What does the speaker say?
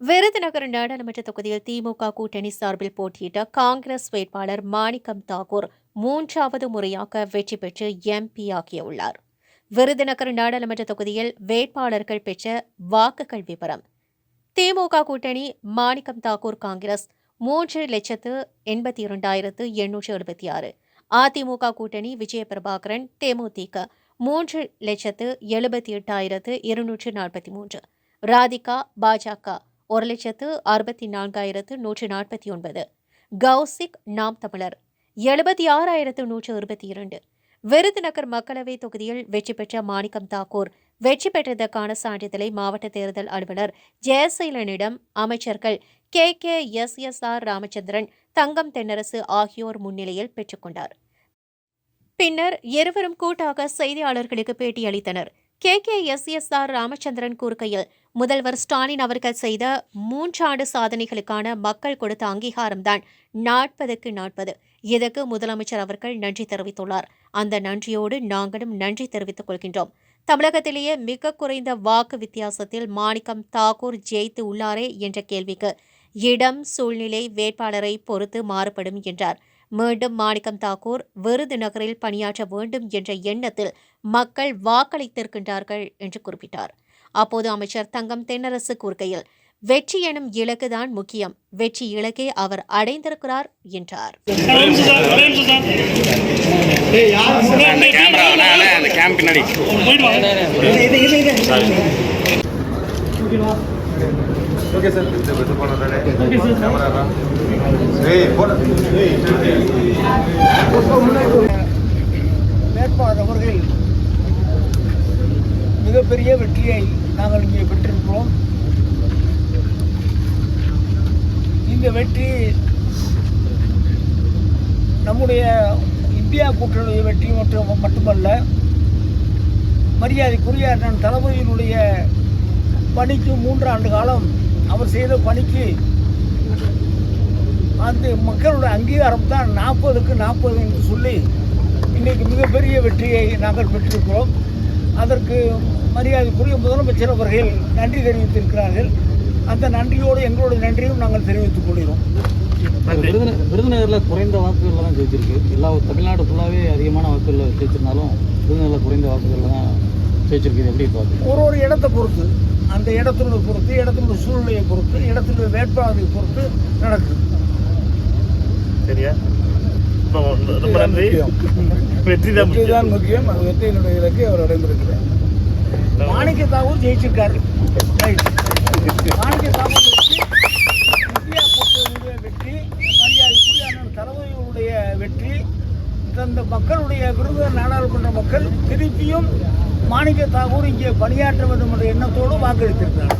விருதுநகர் நாடாளுமன்ற தொகுதியில் திமுக கூட்டணி சார்பில் போட்டியிட்ட காங்கிரஸ் வேட்பாளர் மாணிக்கம் தாக்கூர் மூன்றாவது முறையாக வெற்றி பெற்று எம்பி ஆகியுள்ளார். விருதுநகர் நாடாளுமன்ற தொகுதியில் வேட்பாளர்கள் பெற்ற வாக்குகள் விவரம் திமுக கூட்டணி மாணிக்கம் தாக்கூர் காங்கிரஸ் மூன்று லட்சத்து எண்பத்தி இரண்டாயிரத்து எண்ணூற்று எழுபத்தி ஆறு அதிமுக கூட்டணி விஜய பிரபாகரன் தேமுதிக மூன்று லட்சத்து எழுபத்தி எட்டாயிரத்து இருநூற்று நாற்பத்தி மூன்று. ராதிகா பாஜக ஒரு லட்சத்து அறுபத்தி நான்காயிரத்து நூற்று நாற்பத்தி ஒன்பது. கௌசிக் நாம் தமிழர். எழுபத்தி ஆறாயிரத்து நூற்று இருபத்தி இரண்டு. விருதுநகர் மக்களவைத் தொகுதியில் வெற்றி பெற்ற மாணிக்கம் தாக்கூர். வெற்றி பெற்றதற்கான சான்றிதழை மாவட்ட தேர்தல் அலுவலர் ஜெயசீலனிடம் அமைச்சர்கள் K. K. S. S. R. Ramachandran Thangam Thennarasu ஆகியோர் முன்னிலையில் பெற்றுக்கொண்டார் பின்னர் இருவரும் கூட்டாக செய்தியாளர்களுக்கு பேட்டியளித்தனர். K. K. S. S. R. Ramachandran கூறுகையில் முதல்வர் ஸ்டாலின் அவர்கள் செய்த மூன்றாண்டு சாதனைகளுக்கான மக்கள் கொடுத்த அங்கீகாரம்தான் நாற்பதுக்கு நாற்பது. இதற்கு முதலமைச்சர் அவர்கள் நன்றி தெரிவித்துள்ளார். அந்த நன்றியோடு நாங்களும் நன்றி தெரிவித்துக் கொள்கின்றோம். தமிழகத்திலேயே மிக குறைந்த வாக்கு வித்தியாசத்தில் மாணிக்கம் தாக்கூர் ஜெயித்து உள்ளாரே என்ற கேள்விக்கு இடம் சூழ்நிலை வேட்பாளரை பொறுத்து மாறுபடும் என்றார். மீண்டும் மாணிக்கம் தாக்கூர் விருதுநகரில் பணியாற்ற வேண்டும் என்ற எண்ணத்தில் மக்கள் வாக்களித்திருக்கின்றார்கள் என்று குறிப்பிட்டார். அப்போது அமைச்சர் தங்கம் தென்னரசு கூறுகையில் வெற்றி எனும் இலக்குதான் முக்கியம். வெற்றி இலக்கை அவர் அடைந்திருக்கிறார் என்றார். ஓகே ஏய் வேட்பாளர் அவர்கள் மிகப்பெரிய வெற்றியை நாங்கள் இங்கே பெற்றிருக்கிறோம். இந்த வெற்றி நம்முடைய இந்தியா கூட்டணி வெற்றி மற்றும் மட்டுமல்ல மரியாதைக்குரிய அண்ணன் தளபதியினுடைய பணிக்கு மூன்று ஆண்டு காலம் அவர் செய்த பணிக்கு அந்த மக்களுடைய அங்கீகாரம் தான் நாற்பதுக்கு நாற்பது என்று சொல்லி இன்றைக்கு மிகப்பெரிய வெற்றியை நாங்கள் பெற்றிருக்கிறோம். அதற்கு மரியாதைக்குரிய முதலமைச்சர் அவர்கள் நன்றி தெரிவித்திருக்கிறார்கள். அந்த நன்றியோடு எங்களுடைய நன்றியும் நாங்கள் தெரிவித்துக் கொள்கிறோம். விருதுந விருதுநகரில் குறைந்த வாக்குகளில் தான் ஜெயிச்சிருக்கு. எல்லா தமிழ்நாடு ஃபுல்லாகவே அதிகமான வாக்குகளில் ஜெயிச்சிருந்தாலும் விருதுநகரில் குறைந்த வாக்குகளில் தான் ஜெயிச்சிருக்கு இது எப்படி பார்க்குறீங்க ஒரு ஒரு இடத்தை பொறுத்து அந்த இடத்தினுடைய பொறுத்து இடத்தினுடைய சூழ்நிலையை பொறுத்து இடத்தினுடைய வேட்பாளரை பொறுத்து நடக்குது. சரியா? ரொம்ப ரொம்ப நன்றி. வெற்றி தான் வெற்றி தான் முக்கியம். அது வெற்றியினுடைய இலக்கை அவர் அடைந்திருக்கிறார். மாணிக்க தாக்கூர் ஜெயிச்சிருக்காரு. ரைட். மாணிக்க தாக்கூர் வெற்றி இந்தியா கூட்டணியுடைய வெற்றி மரியாதைக்குரிய அண்ணன் தளபதியுடைய வெற்றி இந்த மக்களுடைய விருது நாடாளுமன்ற மக்கள் திருப்பியும் மாணிக்க தாகூர் இங்கே பணியாற்ற என்ற எண்ணத்தோடு வாக்களித்திருக்கிறார்.